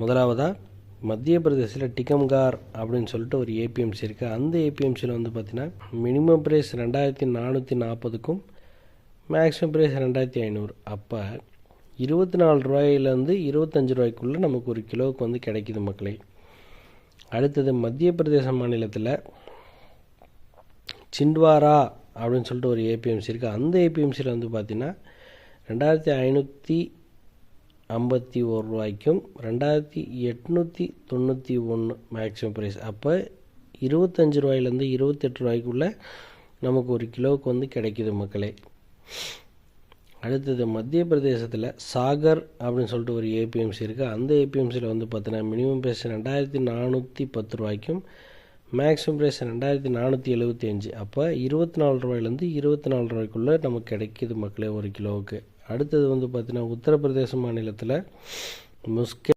முதலாவதாக மத்திய பிரதேசத்தில் டிகம்கார் அப்படின்னு சொல்லிட்டு ஒரு ஏபிஎம்சி இருக்குது அந்த ஏபிஎம்சியில் வந்து பார்த்திங்கன்னா மினிமம் ப்ரைஸ் ரெண்டாயிரத்தி நானூற்றி நாற்பதுக்கும் மேக்ஸிமம் ப்ரைஸ் ரெண்டாயிரத்தி ஐநூறு. அப்போ இருபத்தி நாலு ரூபாயிலேருந்து இருபத்தஞ்சி ரூபாய்க்குள்ளே நமக்கு ஒரு கிலோவுக்கு வந்து கிடைக்கிது மக்களே. அடுத்தது மத்திய பிரதேச மாநிலத்தில் சிண்ட்வாரா அப்படின்னு சொல்லிட்டு ஒரு ஏபிஎம்சி இருக்குது அந்த ஏபிஎம்சியில் வந்து பார்த்திங்கன்னா ரெண்டாயிரத்தி ஐநூற்றி ஐம்பத்தி ஒரு ரூபாய்க்கும் ரெண்டாயிரத்தி எட்நூற்றி தொண்ணூற்றி ஒன்று மேக்ஸிமம் ப்ரைஸ் அப்போ இருபத்தஞ்சி ரூபாயிலேருந்து இருபத்தெட்டு ரூபாய்க்குள்ளே நமக்கு ஒரு கிலோவுக்கு வந்து கிடைக்கிது மக்களே. அடுத்தது மத்திய பிரதேசத்தில் சாகர் அப்படின்னு சொல்லிட்டு ஒரு ஏபிஎம்சி இருக்குது அந்த ஏபிஎம்சியில் வந்து பார்த்தீங்கன்னா மினிமம் ப்ரைஸ் ரெண்டாயிரத்தி நானூற்றி பத்து ரூபாய்க்கும் மேக்ஸிமம் ப்ரைஸ் ரெண்டாயிரத்தி நானூற்றி எழுபத்தி அஞ்சு. அப்போ இருபத்தி நாலு ரூபாயிலேருந்து இருபத்தி நாலு ரூபாய்க்குள்ளே நமக்கு கிடைக்கிது மக்களே ஒரு கிலோவுக்கு. அடுத்தது வந்து பார்த்திங்கன்னா உத்தரப்பிரதேச மாநிலத்தில் முஸ்கே